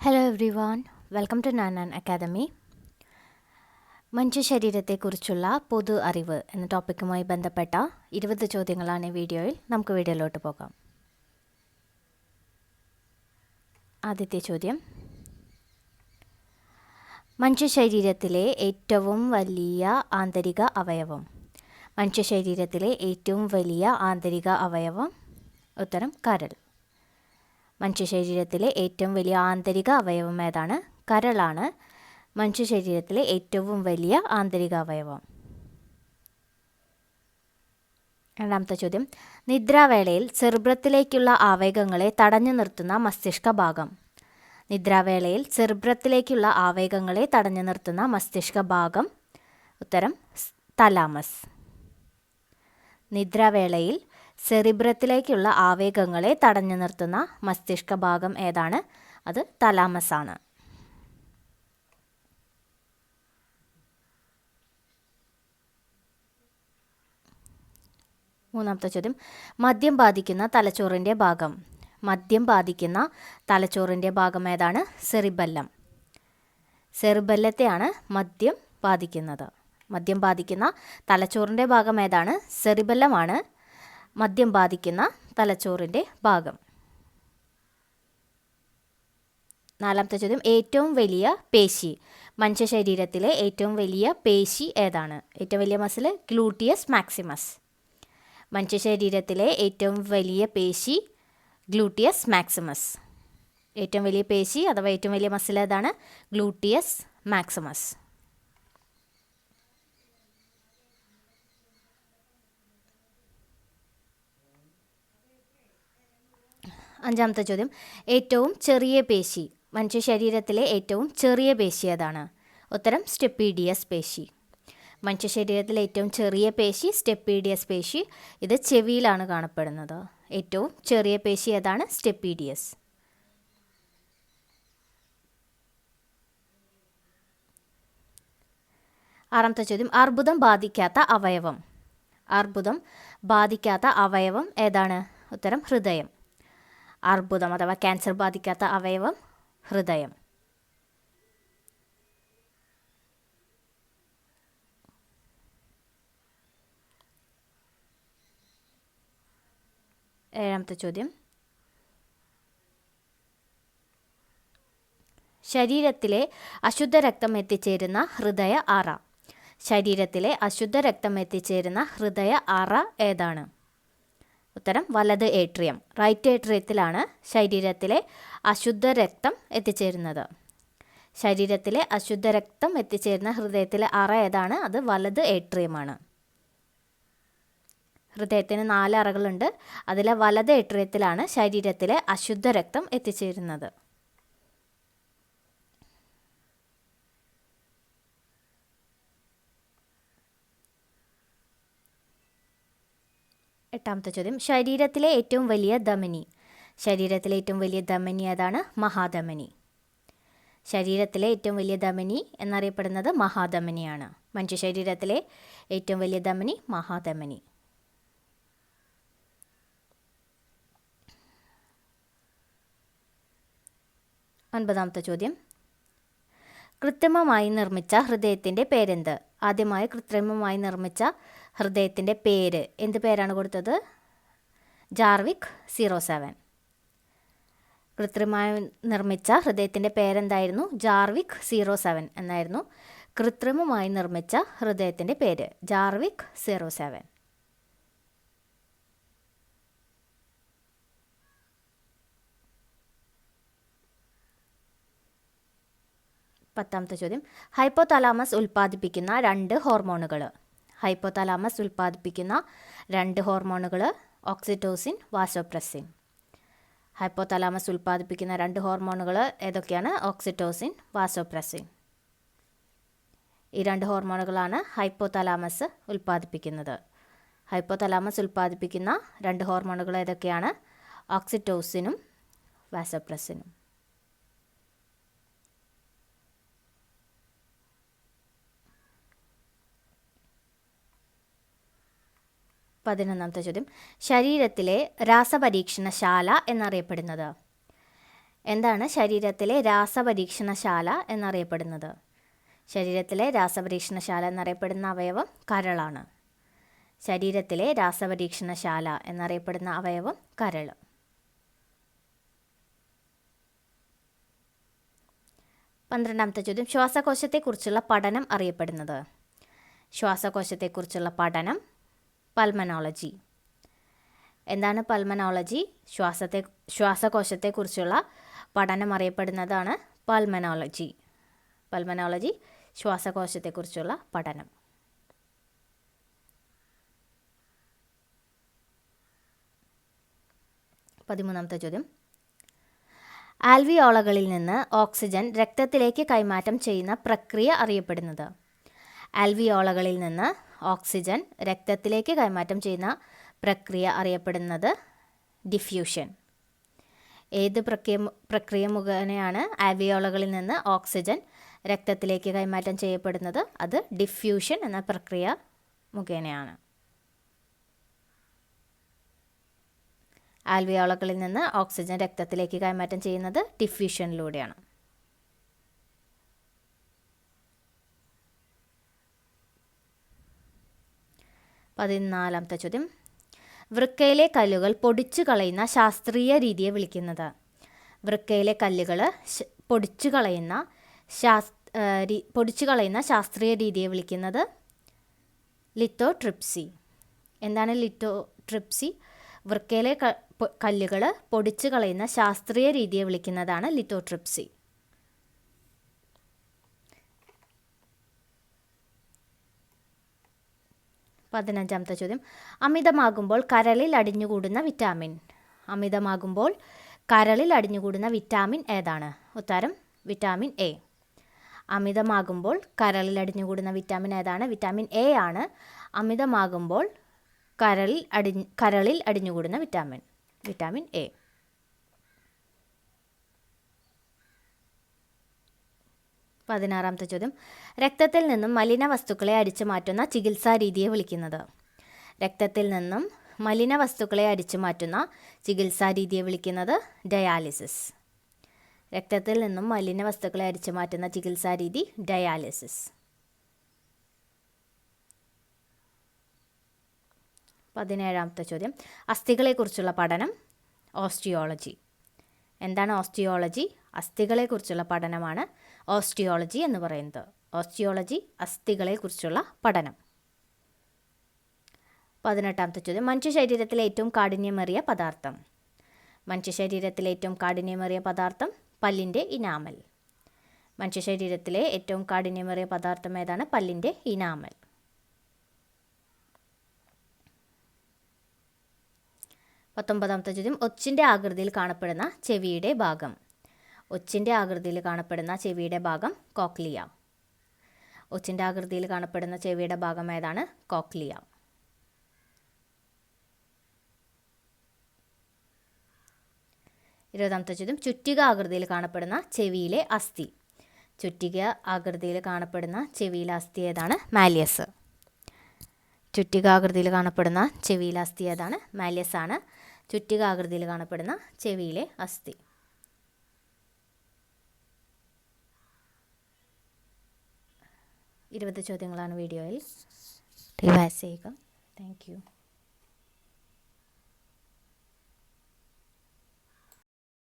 Hello every one welcome to Nanan academy മനുഷ്യ ശരീരത്തെക്കുറിച്ചുള്ള പൊതു അറിവ് എന്ന ടോപ്പിക്കുമായി ബന്ധപ്പെട്ട ഇരുപത് ചോദ്യങ്ങളാണ് ഈ വീഡിയോയിൽ നമുക്ക് വീഡിയോയിലോട്ട് പോകാം. ആദ്യത്തെ ചോദ്യം. മനുഷ്യ ശരീരത്തിലെ ഏറ്റവും വലിയ ആന്തരിക അവയവം. മനുഷ്യ ശരീരത്തിലെ ഏറ്റവും വലിയ ആന്തരിക അവയവം. ഉത്തരം കരൾ. മനുഷ്യ ശരീരത്തിലെ ഏറ്റവും വലിയ ആന്തരിക അവയവം ഏതാണ്? കരളാണ്. മനുഷ്യ ശരീരത്തിലെ ഏറ്റവും വലിയ ആന്തരിക അവയവം. രണ്ടാമത്തെ ചോദ്യം. നിദ്രാവേളയിൽ സെർബ്രത്തിലേക്കുള്ള ആവേഗങ്ങളെ തടഞ്ഞു നിർത്തുന്ന മസ്തിഷ്ക ഭാഗം. നിദ്രാവേളയിൽ സെർബ്രത്തിലേക്കുള്ള ആവേഗങ്ങളെ തടഞ്ഞു നിർത്തുന്ന മസ്തിഷ്ക ഭാഗം. ഉത്തരം തലാമസ്. നിദ്രാവേളയിൽ സെറിബ്രത്തിലേക്കുള്ള ആവേഗങ്ങളെ തടഞ്ഞു നിർത്തുന്ന മസ്തിഷ്ക ഭാഗം ഏതാണ്? അത് തലാമസ് ആണ് മൂന്നാമത്തെ ചോദ്യം. മദ്യം ബാധിക്കുന്ന തലച്ചോറിന്റെ ഭാഗം. മദ്യം ബാധിക്കുന്ന തലച്ചോറിന്റെ ഭാഗം ഏതാണ്? സെറിബല്ലം. സെറിബല്ലത്തെയാണ് മദ്യം ബാധിക്കുന്നത്. മദ്യം ബാധിക്കുന്ന തലച്ചോറിന്റെ ഭാഗം ഏതാണ്? സെറിബല്ലമാണ് മദ്യം ബാധിക്കുന്ന തലച്ചോറിന്റെ ഭാഗം. നാലാമത്തെ ചോദ്യം ഏറ്റവും വലിയ പേശി. മനുഷ്യ ശരീരത്തിലെ ഏറ്റവും വലിയ പേശി ഏതാണ്? ഏറ്റവും വലിയ മസിൽ ഗ്ലൂട്ടിയസ് മാക്സിമസ് മനുഷ്യ ശരീരത്തിലെ ഏറ്റവും വലിയ പേശി ഗ്ലൂട്ടിയസ് മാക്സിമസ് ഏറ്റവും വലിയ പേശി അഥവാ ഏറ്റവും വലിയ മസിൽ ഏതാണ്? ഗ്ലൂട്ടിയസ് മാക്സിമസ് അഞ്ചാമത്തെ ചോദ്യം. ഏറ്റവും ചെറിയ പേശി മനുഷ്യ ശരീരത്തിലെ ഏറ്റവും ചെറിയ പേശി ഏതാണ്? ഉത്തരം സ്റ്റെപ്പീഡിയസ് പേശി. മനുഷ്യ ശരീരത്തിലെ ഏറ്റവും ചെറിയ പേശി സ്റ്റെപ്പീഡിയസ് പേശി. ഇത് ചെവിയിലാണ് കാണപ്പെടുന്നത്. ഏറ്റവും ചെറിയ പേശി ഏതാണ്? സ്റ്റെപ്പീഡിയസ്. ആറാമത്തെ ചോദ്യം. അർബുദം ബാധിക്കാത്ത അവയവം. അർബുദം ബാധിക്കാത്ത അവയവം ഏതാണ്? ഉത്തരം ഹൃദയം. അർബുദം അഥവാ ക്യാൻസർ ബാധിക്കാത്ത അവയവം ഹൃദയം. ഏഴാമത്തെ ചോദ്യം. ശരീരത്തിലെ അശുദ്ധ രക്തം എത്തിച്ചേരുന്ന ഹൃദയ അറ ശരീരത്തിലെ അശുദ്ധ രക്തം എത്തിച്ചേരുന്ന ഹൃദയ അറ ഏതാണ്? ഉത്തരം വലത് ഏട്രിയം. റൈറ്റ് ഏട്രിയത്തിലാണ് ശരീരത്തിലെ അശുദ്ധ രക്തം എത്തിച്ചേരുന്നത്. ശരീരത്തിലെ അശുദ്ധ രക്തം എത്തിച്ചേരുന്ന ഹൃദയത്തിലെ അറ ഏതാണ്? അത് വലത് ഏട്രിയമാണ്. ഹൃദയത്തിന് നാല് അറകളുണ്ട്. അതിലെ വലത് ഏട്രിയത്തിലാണ് ശരീരത്തിലെ അശുദ്ധ രക്തം എത്തിച്ചേരുന്നത്. എട്ടാമത്തെ ചോദ്യം. ശരീരത്തിലെ ഏറ്റവും വലിയ ധമനി. ശരീരത്തിലെ ഏറ്റവും വലിയ ധമനി ഏതാണ്? മഹാധമനി. ശരീരത്തിലെ ഏറ്റവും വലിയ ധമനി എന്നറിയപ്പെടുന്നത് മഹാധമനിയാണ്. മനുഷ്യ ശരീരത്തിലെ ഏറ്റവും വലിയ ധമനി മഹാധമനി. ഒൻപതാമത്തെ ചോദ്യം. കൃത്രിമമായി നിർമ്മിച്ച ഹൃദയത്തിന്റെ പേരെന്ത്? ആദ്യമായി കൃത്രിമമായി നിർമ്മിച്ച ഹൃദയത്തിന്റെ പേര്. എന്ത് പേരാണ് കൊടുത്തത്? Jarvik zero seven. കൃത്രിമമായി നിർമ്മിച്ച ഹൃദയത്തിന്റെ പേരെന്തായിരുന്നു? ജാർവിക് സീറോ സെവൻ എന്നായിരുന്നു. കൃത്രിമമായി നിർമ്മിച്ച ഹൃദയത്തിന്റെ പേര്. Jarvik zero seven. പത്താമത്തെ ചോദ്യം. ഹൈപ്പോതലാമസ് ഉൽപ്പാദിപ്പിക്കുന്ന രണ്ട് ഹോർമോണുകൾ ഹൈപ്പോതലാമസ് ഉൽപ്പാദിപ്പിക്കുന്ന രണ്ട് ഹോർമോണുകൾ ഓക്സിറ്റോസിൻ വാസോപ്രസിൻ. ഹൈപ്പോതലാമസ് ഉൽപ്പാദിപ്പിക്കുന്ന രണ്ട് ഹോർമോണുകൾ ഏതൊക്കെയാണ്? Oxytocin vasopressin. ഈ രണ്ട് ഹോർമോണുകളാണ് ഹൈപ്പോതലാമസ് ഉൽപ്പാദിപ്പിക്കുന്നത്. ഹൈപ്പോതലാമസ് ഉൽപ്പാദിപ്പിക്കുന്ന രണ്ട് ഹോർമോണുകൾ ഏതൊക്കെയാണ്? ഓക്സിറ്റോസിനും വാസോപ്രസിനും. പതിനൊന്നാമത്തെ ചോദ്യം. ശരീരത്തിലെ രാസപരീക്ഷണശാല എന്നറിയപ്പെടുന്നത്. എന്താണ് ശരീരത്തിലെ രാസപരീക്ഷണശാല എന്നറിയപ്പെടുന്നത്? ശരീരത്തിലെ രാസപരീക്ഷണശാല എന്നറിയപ്പെടുന്ന അവയവം കരളാണ്. ശരീരത്തിലെ രാസപരീക്ഷണശാല എന്നറിയപ്പെടുന്ന അവയവം കരൾ പന്ത്രണ്ടാമത്തെ ചോദ്യം. ശ്വാസകോശത്തെക്കുറിച്ചുള്ള പഠനം അറിയപ്പെടുന്നത്. ശ്വാസകോശത്തെക്കുറിച്ചുള്ള പഠനം പൾമനോളജി എന്താണ് പൾമനോളജി ശ്വാസത്തെ ശ്വാസകോശത്തെക്കുറിച്ചുള്ള പഠനം അറിയപ്പെടുന്നതാണ് പൾമനോളജി പൾമനോളജി ശ്വാസകോശത്തെക്കുറിച്ചുള്ള പഠനം. പതിമൂന്നാമത്തെ ചോദ്യം. ആൽവിയോളകളിൽ നിന്ന് ഓക്സിജൻ രക്തത്തിലേക്ക് കൈമാറ്റം ചെയ്യുന്ന പ്രക്രിയ അറിയപ്പെടുന്നത്. ആൽവിയോളകളിൽ നിന്ന് ഓക്സിജൻ രക്തത്തിലേക്ക് കൈമാറ്റം ചെയ്യുന്ന പ്രക്രിയ അറിയപ്പെടുന്നത് ഡിഫ്യൂഷൻ. ഏത് പ്രക്രിയ പ്രക്രിയ മുഖേനയാണ് ആവിയോളകളിൽ നിന്ന് ഓക്സിജൻ രക്തത്തിലേക്ക് കൈമാറ്റം ചെയ്യപ്പെടുന്നത്. അത് ഡിഫ്യൂഷൻ എന്ന പ്രക്രിയ മുഖേനയാണ്. ആൽവിയോളകളിൽ നിന്ന് ഓക്സിജൻ രക്തത്തിലേക്ക് കൈമാറ്റം ചെയ്യുന്നത് ഡിഫ്യൂഷനിലൂടെയാണ്. പതിനാലാമത്തെ ചോദ്യം. വൃക്കയിലെ കല്ലുകൾ പൊടിച്ചു കളയുന്ന ശാസ്ത്രീയ രീതിയെ വിളിക്കുന്നത്. വൃക്കയിലെ കല്ലുകൾ പൊടിച്ചു കളയുന്ന ശാസ് പൊടിച്ചു കളയുന്ന ശാസ്ത്രീയ രീതിയെ വിളിക്കുന്നത് ലിത്തോ ട്രിപ്സി എന്താണ് ലിത്തോ ട്രിപ്സി വൃക്കയിലെ കല്ലുകൾ പൊടിച്ചു കളയുന്ന ശാസ്ത്രീയ രീതിയെ വിളിക്കുന്നതാണ് ലിത്തോട്രിപ്സി. പതിനഞ്ചാമത്തെ ചോദ്യം. അമിതമാകുമ്പോൾ കരളിൽ അടിഞ്ഞുകൂടുന്ന വിറ്റാമിൻ. അമിതമാകുമ്പോൾ കരളിൽ അടിഞ്ഞുകൂടുന്ന വിറ്റാമിൻ ഏതാണ്? ഉത്തരം വിറ്റാമിൻ എ. അമിതമാകുമ്പോൾ കരളിൽ അടിഞ്ഞുകൂടുന്ന വിറ്റാമിൻ ഏതാണ്? വിറ്റാമിൻ എ ആണ്. അമിതമാകുമ്പോൾ കരളിൽ അടി കരളിൽ അടിഞ്ഞുകൂടുന്ന വിറ്റാമിൻ. Vitamin A. പതിനാറാമത്തെ ചോദ്യം. രക്തത്തിൽ നിന്നും മലിന വസ്തുക്കളെ അടിച്ചു മാറ്റുന്ന ചികിത്സാ രീതിയെ വിളിക്കുന്നത്. രക്തത്തിൽ നിന്നും മലിന വസ്തുക്കളെ അടിച്ചു മാറ്റുന്ന ചികിത്സാ രീതിയെ വിളിക്കുന്നത് ഡയാലിസിസ്. രക്തത്തിൽ നിന്നും മലിന വസ്തുക്കളെ അടിച്ചു മാറ്റുന്ന ചികിത്സാ രീതി ഡയാലിസിസ്. പതിനേഴാമത്തെ ചോദ്യം. അസ്ഥികളെക്കുറിച്ചുള്ള പഠനം ഓസ്റ്റിയോളജി. എന്താണ് ഓസ്റ്റിയോളജി? അസ്ഥികളെക്കുറിച്ചുള്ള പഠനമാണ് ഓസ്റ്റിയോളജി എന്ന് പറയുന്നത്. ഓസ്റ്റിയോളജി അസ്ഥികളെക്കുറിച്ചുള്ള പഠനം. പതിനെട്ടാമത്തെ ചോദ്യം. മനുഷ്യ ശരീരത്തിലെ ഏറ്റവും കാഠിന്യമേറിയ പദാർത്ഥം. മനുഷ്യ ശരീരത്തിലെ ഏറ്റവും കാഠിന്യമേറിയ പദാർത്ഥം പല്ലിന്റെ ഇനാമൽ. മനുഷ്യ ശരീരത്തിലെ ഏറ്റവും കാഠിന്യമേറിയ പദാർത്ഥം ഏതാണ്? പല്ലിന്റെ ഇനാമൽ. പത്തൊമ്പതാമത്തെ ചോദ്യം. ഒച്ചിന്റെ ആകൃതിയിൽ കാണപ്പെടുന്ന ചെവിയുടെ ഭാഗം. ഒച്ചിന്റെ ആകൃതിയിൽ കാണപ്പെടുന്ന ചെവിയുടെ ഭാഗം കോക്ലിയ. ഒച്ചിന്റെ ആകൃതിയിൽ കാണപ്പെടുന്ന ചെവിയുടെ ഭാഗം ഏതാണ്? കോക്ലിയ. ഇരുപതാമത്തെ ചോദ്യം. ചുറ്റിക ആകൃതിയിൽ കാണപ്പെടുന്ന ചെവിയിലെ അസ്ഥി. ചുറ്റിക ആകൃതിയിൽ കാണപ്പെടുന്ന ചെവിയിലെ അസ്ഥി ഏതാണ്? മാലിയസ്. ചുറ്റികാകൃതിയിൽ കാണപ്പെടുന്ന ചെവിയിലെ അസ്ഥി ഏതാണ്? മാലിയസ് ആണ് ചുറ്റികാകൃതിയിൽ കാണപ്പെടുന്ന ചെവിയിലെ അസ്ഥി. ഇരുപത് ചോദ്യങ്ങളാണ് വീഡിയോയിൽ. റിവാസ് ചെയ്യുക താങ്ക്